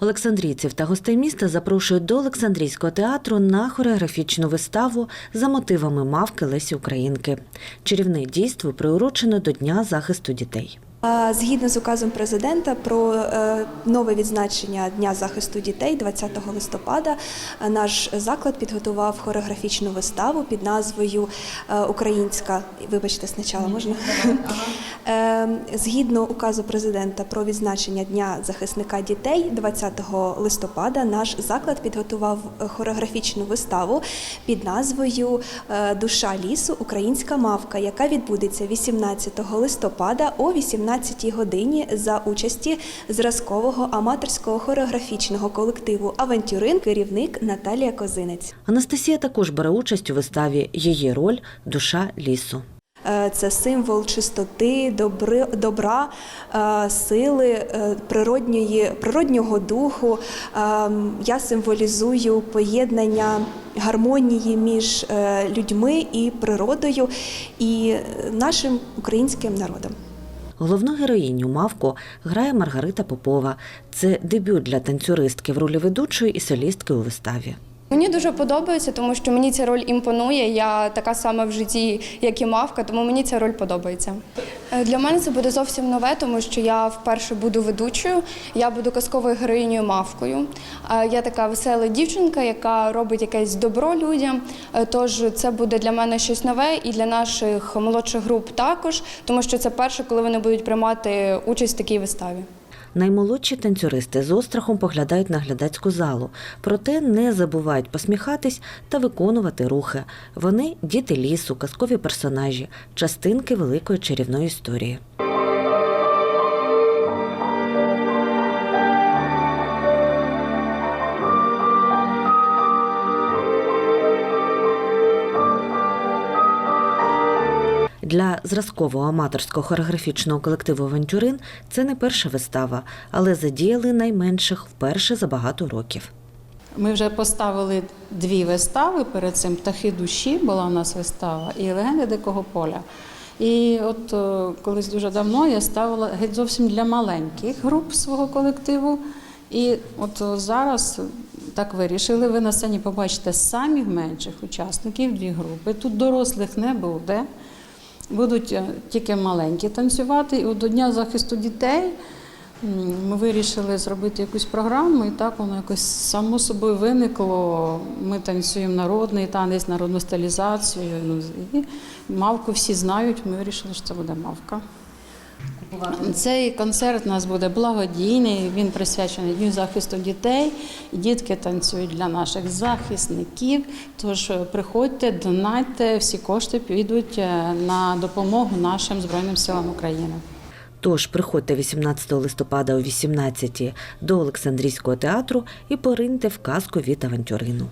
Олександрійців та гостей міста запрошують до Олександрійського театру на хореографічну виставу за мотивами мавки Лесі Українки. Чарівне дійство приурочено до Дня захисту дітей. Згідно з указом президента про е, нове відзначення Дня захисту дітей 20 листопада, е, наш заклад підготував хореографічну виставу під назвою е, Українська. Вибачте, спочатку можна. Е, Згідно указу президента про відзначення Дня захисника дітей 20 листопада, наш заклад підготував е, хореографічну виставу під назвою е, Душа лісу Українська мавка, яка відбудеться 18 листопада о 18 годині за участі зразкового аматорського хореографічного колективу Авантюрин, керівник Наталія Козинець. Анастасія також бере участь у виставі. Її роль душа лісу. Е, Це символ чистоти, добри, добра, е, сили, е, природньої, природнього духу. Я символізую поєднання гармонії між людьми і природою і нашим українським народом. Головну героїню мавку грає Маргарита Попова. Це дебют для танцюристки в ролі ведучої і солістки у виставі. Мені дуже подобається, тому що мені ця роль імпонує. Я така сама в житті, як і мавка, тому мені ця роль подобається. Е, Для мене це буде зовсім нове, тому що я вперше буду ведучою. Я буду казковою героїнею мавкою. Е, Я така весела дівчинка, яка робить якесь добро людям. Е, Тож це буде для мене щось нове і для наших молодших груп також, тому що це перше, коли вони будуть приймати участь в такій виставі. Наймолодші танцюристи з острахом поглядають на глядацьку залу, проте не забувають посміхатись та виконувати рухи. Вони діти лісу, казкові персонажі, частинки великої чарівної історії. Для зразкового аматорського хореографічного колективу Авантюрин це не перша вистава, але задіяли найменших вперше за багато років. Ми вже поставили дві вистави перед цим птахи душі була у нас вистава і легенди дикого поля. І от е, колись дуже давно я ставила геть зовсім для маленьких груп свого колективу. І от е, зараз так вирішили. Ви на сцені побачите самих менших учасників дві групи. Тут дорослих не буде. Будуть е, тільки маленькі танцювати. І от до Дня захисту дітей ми вирішили зробити якусь програму, і так воно якось само собою виникло. Ми танцюємо народний танець, народну стилізацію. Ну, і мавку всі знають. Ми вирішили, що це буде мавка. Цей концерт у нас буде благодійний. Він присвячений Дню захисту дітей. Дітки танцюють для наших захисників. Тож е, приходьте, донайте, всі кошти підуть е, на допомогу нашим Збройним силам України. Тож приходьте 18 листопада о 18 до Олександрійського театру і пориньте в казку від авантюрину.